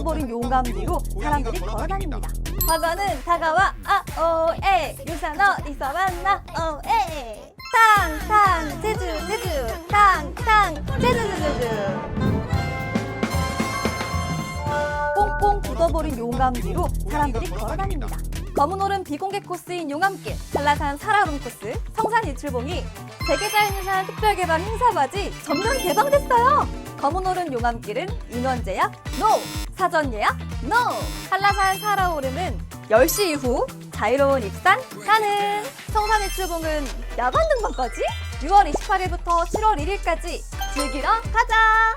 굳어버린 용감 뒤로 사람들이 걸어다닙니다. 과거는 다가와 아오에 유산 어디서 만나 오에 탕탕 제주 제주 탕탕 제주 제주 제주 꽁꽁 굳어버린 용감 뒤로 사람들이 걸어다닙니다. 검은 오름 비공개 코스인 용암길, 한라산 사라룸 코스, 성산 일출봉이 세계자연유산 특별개발 행사바지 전면 개방됐어요. 검은 오름 용암길은 인원 제약 NO, 사전 예약 NO. 한라산 사라오름은 10시 이후 자유로운 입산 가능. 성산 일출봉은 야간 등반까지 6월 28일부터 7월 1일까지 즐기러 가자.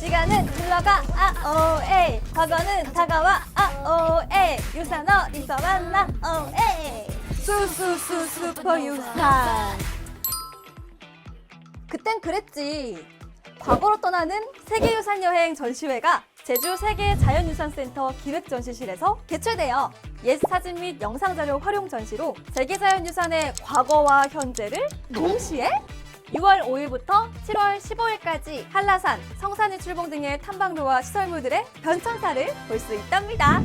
시간은 흘러가 아오에 과거는 다가와 아오에 유산 어디서 만나 오에 수수수 슈퍼 유산 그땐 그랬지 과거로 떠나는 세계유산 여행 전시회가 제주 세계 자연유산센터 기획전시실에서 개최되어 옛 사진 및 영상 자료 활용 전시로 세계 자연유산의 과거와 현재를 동시에 6월 5일부터 7월 15일까지 한라산, 성산일 출봉 등의 탐방로와 시설물들의 변천사를 볼 수 있답니다.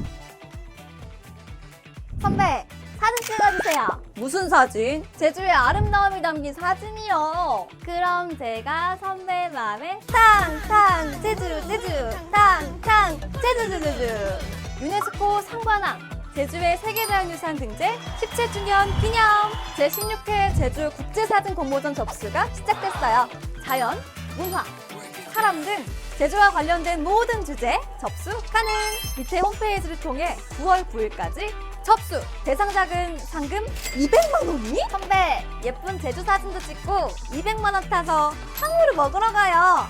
선배, 사진 찍어주세요. 무슨 사진? 제주의 아름다움이 담긴 사진이요. 그럼 제가 선배 마음에 탕탕 제주 제주 탕탕 제주 제주 제주 유네스코 상관왕 제주의 세계자연유산 등재 17주년 기념 제16회 제주 국제사진 공모전 접수가 시작됐어요. 자연, 문화, 사람 등 제주와 관련된 모든 주제 접수 가능. 밑에 홈페이지를 통해 9월 9일까지 접수. 대상작은 상금 200만 원이? 선배, 예쁜 제주 사진도 찍고 200만 원 타서 탕후루 먹으러 가요.